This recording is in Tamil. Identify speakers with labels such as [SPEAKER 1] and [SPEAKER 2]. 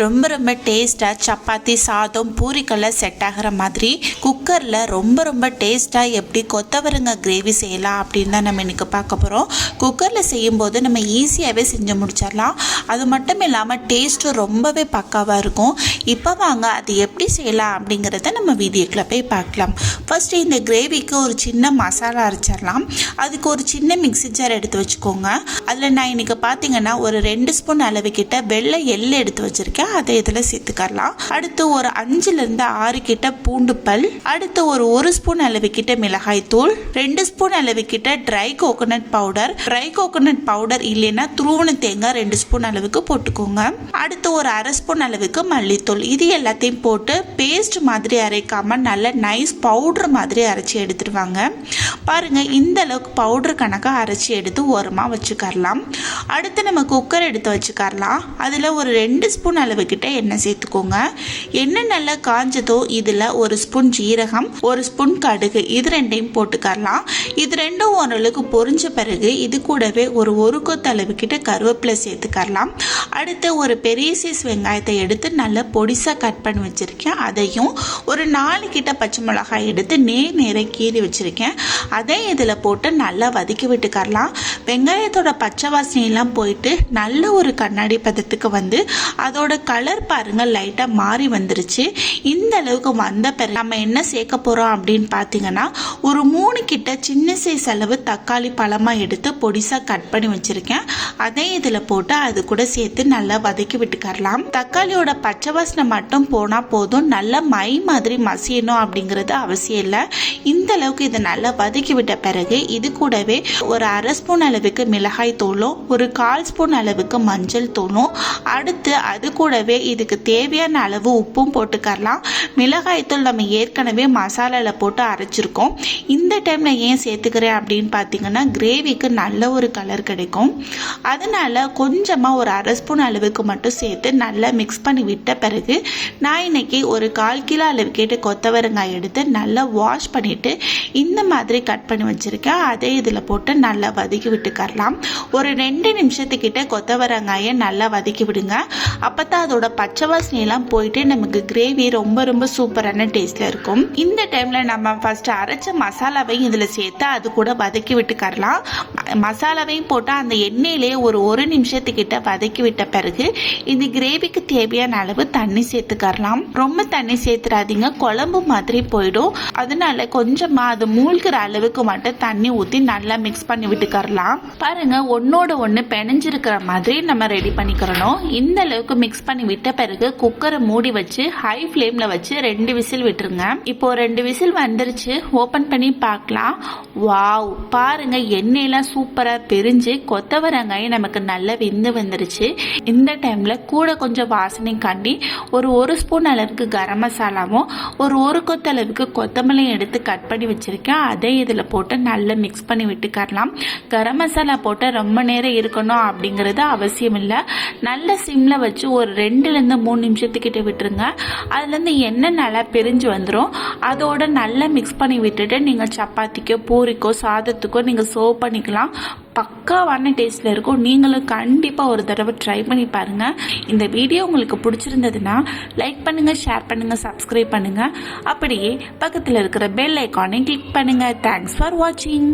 [SPEAKER 1] ரொம்ப ரொம்ப டேஸ்ட்டாக சப்பாத்தி சாதம் பூரிக்கெல்லாம் செட் ஆகிற மாதிரி குக்கரில் ரொம்ப ரொம்ப டேஸ்ட்டாக எப்படி கொத்தவரங்க கிரேவி செய்யலாம் அப்படின்னு தான் நம்ம இன்றைக்கி பார்க்க போகிறோம் குக்கரில் செய்யும்போது நம்ம ஈஸியாகவே செஞ்சு முடிச்சிடலாம். அது மட்டும் இல்லாமல் டேஸ்ட்டும் ரொம்பவே பக்காவாக இருக்கும். இப்போ வாங்க அது எப்படி செய்யலாம் அப்படிங்கிறத நம்ம வீடியோக்குள்ள போய் பார்க்கலாம். ஃபஸ்ட்டு இந்த கிரேவிக்கு ஒரு சின்ன மசாலா அரைச்சிடலாம். அதுக்கு ஒரு சின்ன மிக்ஸி ஜார் எடுத்து வச்சுக்கோங்க. அதில் நான் இன்றைக்கி பார்த்தீங்கன்னா ஒரு ரெண்டு ஸ்பூன் அளவுக்கிட்ட வெள்ளை எள் எடுத்து வச்சுருக்கேன். அதை இதில் சேர்த்துக்கலாம் அடுத்து ஒரு அஞ்சுலேருந்து ஆறு கிட்ட பூண்டு பல் அடுத்து ஒரு ஒரு ஸ்பூன் அளவு கிட்ட மிளகாய் தூள் ரெண்டு ஸ்பூன் அளவு கிட்ட dry coconut powder. Dry coconut powder இல்லைன்னா துருவன தேங்காய் ரெண்டு ஸ்பூன் அளவுக்கு போட்டுக்கோங்க. அடுத்து ஒரு அரை ஸ்பூன் அளவுக்கு மல்லித்தூள். இது எல்லாத்தையும் போட்டு பேஸ்ட் மாதிரி அரைக்காம நல்ல நைஸ் பவுடர் மாதிரி அரைச்சி எடுத்துருவாங்க பாருங்க இந்த அளவுக்கு பவுடர் கணக்காக அரைச்சி எடுத்து ஓரமாக வச்சுக்கரலாம். அடுத்து நம்ம குக்கர் எடுத்து வச்சுக்கரலாம். அதில் ஒரு ரெண்டு ஸ்பூன் அளவு கிட்ட எண்ணெய் சேர்த்துக்கோங்க. எண்ணெய் நல்லா காஞ்சதோ இதில் ஒரு ஸ்பூன் ஜீரகம் ஒரு ஸ்பூன் கடுகு இது ரெண்டையும் போட்டுக்கரலாம். இது ரெண்டும் ஓரளவுக்கு பொரிஞ்ச பிறகு இது கூடவே ஒரு ஒரு கொத்து அளவு கிட்ட கருவேப்பிலை சேர்த்துக்கரலாம். அடுத்து ஒரு பெரிய சைஸ் வெங்காயத்தை எடுத்து நல்லா பொடிசாக கட் பண்ணி வச்சுருக்கேன். அதையும் ஒரு நாலு கிட்ட பச்சை மிளகாய் எடுத்து நேர் நேராக கீறி வச்சுருக்கேன். அதையும் இதில் போட்டு நல்லா வதக்கி விட்டுக்கரலாம். வெங்காயத்தோட பச்சை வாசனையெல்லாம் போயிட்டு நல்ல ஒரு கண்ணாடி பதத்துக்கு வந்து அதோட கலர் பாருங்கள் லைட்டாக மாறி வந்துருச்சு. இந்த அளவுக்கு வந்த பிறகு நம்ம என்ன சேர்க்க போகிறோம் அப்படின்னு பார்த்தீங்கன்னா ஒரு மூணு கிட்ட சின்ன சைஸ் அளவு தக்காளி பழமாக எடுத்து பொடிசாக கட் பண்ணி வச்சுருக்கேன். அதை இதில் போட்டு அது கூட சேர்த்து நல்லா வதக்கி விட்டுக்கரலாம். தக்காளியோட பச்சை வாசனை மட்டும் போனால் போதும். நல்லா மை மாதிரி மசியணும் அப்படிங்கிறது அவசியம் இல்லை. இந்த அளவுக்கு இதை நல்லா வதக்கி விட்ட பிறகு இது கூடவே ஒரு அரை ஸ்பூன் அளவுக்கு மிளகாய் தூளும் ஒரு கால் ஸ்பூன் அளவுக்கு மஞ்சள் தூளும். அடுத்து அது கூட கூடவே இதுக்கு தேவையான அளவு உப்பும் போட்டுக்கரலாம். மிளகாய்த்தூள் நம்ம ஏற்கனவே மசாலாவில் போட்டு அரைச்சிருக்கோம். இந்த டைமில் ஏன் சேர்த்துக்கிறேன் அப்படின்னு பார்த்தீங்கன்னா கிரேவிக்கு நல்ல ஒரு கலர் கிடைக்கும். அதனால கொஞ்சமாக ஒரு அரை ஸ்பூன் அளவுக்கு மட்டும் சேர்த்து நல்லா மிக்ஸ் பண்ணி விட்ட பிறகு நான் இன்னைக்கு ஒரு கால் கிலோ அளவுக்கு கொத்தவரங்காய் எடுத்து நல்லா வாஷ் பண்ணிவிட்டு இந்த மாதிரி கட் பண்ணி வச்சுருக்கேன். அதை இதில் போட்டு நல்லா வதக்கி விட்டுக்கரலாம். ஒரு ரெண்டு நிமிஷத்துக்கிட்ட கொத்தவரங்காயை நல்லா வதக்கி விடுங்க. அப்போ தான் அதோட பச்சை வாசனையெல்லாம் போயிட்டு நமக்கு கிரேவி ரொம்ப ரொம்ப சூப்பரான டேஸ்ட்டில் இருக்கும். இந்த டைமில் நம்ம ஃபர்ஸ்ட் அரைச்ச மசாலாவையும் இதில் சேர்த்து அது கூட வதக்கி விட்டுக்கரலாம் மசாலாவையும் போட்டு அந்த எண்ணெயிலேயே ஒரு ஒரு நிமிஷத்துக்கிட்ட வதக்கி விட்ட பிறகு இந்த கிரேவிக்கு தேவையான அளவு தண்ணி சேர்த்துக்கரலாம் ரொம்ப தண்ணி சேர்த்துறாதீங்க. குழம்பு மாதிரி போயிடும். அதனால கொஞ்சமாக அது மூழ்கிற அளவுக்கு மட்டும் தண்ணி ஊற்றி நல்லா மிக்ஸ் பண்ணி விட்டுக்கரலாம் பாருங்க ஒன்னோட ஒன்று பிணைஞ்சிருக்கிற மாதிரி நம்ம ரெடி பண்ணிக்கிறணும். இந்த அளவுக்கு மிக்ஸ் பண்ணி பண்ணி விட்ட பிறகு குக்கரை மூடி வச்சு ஹை ஃப்ளேமில் வச்சு ரெண்டு விசில் விட்டுருங்க. இப்போ ரெண்டு விசில் வந்துருச்சு. ஓப்பன் பண்ணி பார்க்கலாம். வாவ் பாருங்க எண்ணெயெல்லாம் சூப்பராக பிரிஞ்சு கொத்தவரங்காயும் நமக்கு நல்லா வெந்து வந்துருச்சு. இந்த டைமில் கூட கொஞ்சம் வாசனை காண்டி ஒரு ஒரு ஸ்பூன் அளவுக்கு கரம் மசாலாவும் ஒரு ஒரு கொத்த அளவுக்கு கொத்தமல்லியும் எடுத்து கட் பண்ணி வச்சுருக்கேன். அதை இதில் போட்டு நல்லா மிக்ஸ் பண்ணி விட்டுக்கரலாம். கரம் மசாலா போட்டு ரொம்ப நேரம் இருக்கணும் அப்படிங்கிறது அவசியம் இல்லை நல்ல சிம்மில் வச்சு ஒரு ரெண்டுலேருந்து மூணு நிமிஷத்துக்கிட்ட விட்டுருங்க. அதுலேருந்து எண்ணெய் நல்லா பிரிஞ்சு வந்துடும் அதோட நல்லா மிக்ஸ் பண்ணி விட்டுட்டு நீங்கள் சப்பாத்திக்கோ பூரிக்கோ சாதத்துக்கோ நீங்கள் சர்வ் பண்ணிக்கலாம். பக்காவான டேஸ்ட்டில் இருக்கும். நீங்களும் கண்டிப்பாக ஒரு தடவை ட்ரை பண்ணி பாருங்கள் இந்த வீடியோ உங்களுக்கு பிடிச்சிருந்ததுன்னா லைக் பண்ணுங்கள் ஷேர் பண்ணுங்கள் சப்ஸ்கிரைப் பண்ணுங்கள் அப்படியே பக்கத்தில் இருக்கிற பெல் ஐக்கானை கிளிக் பண்ணுங்கள் தேங்க்ஸ் ஃபார் வாட்சிங்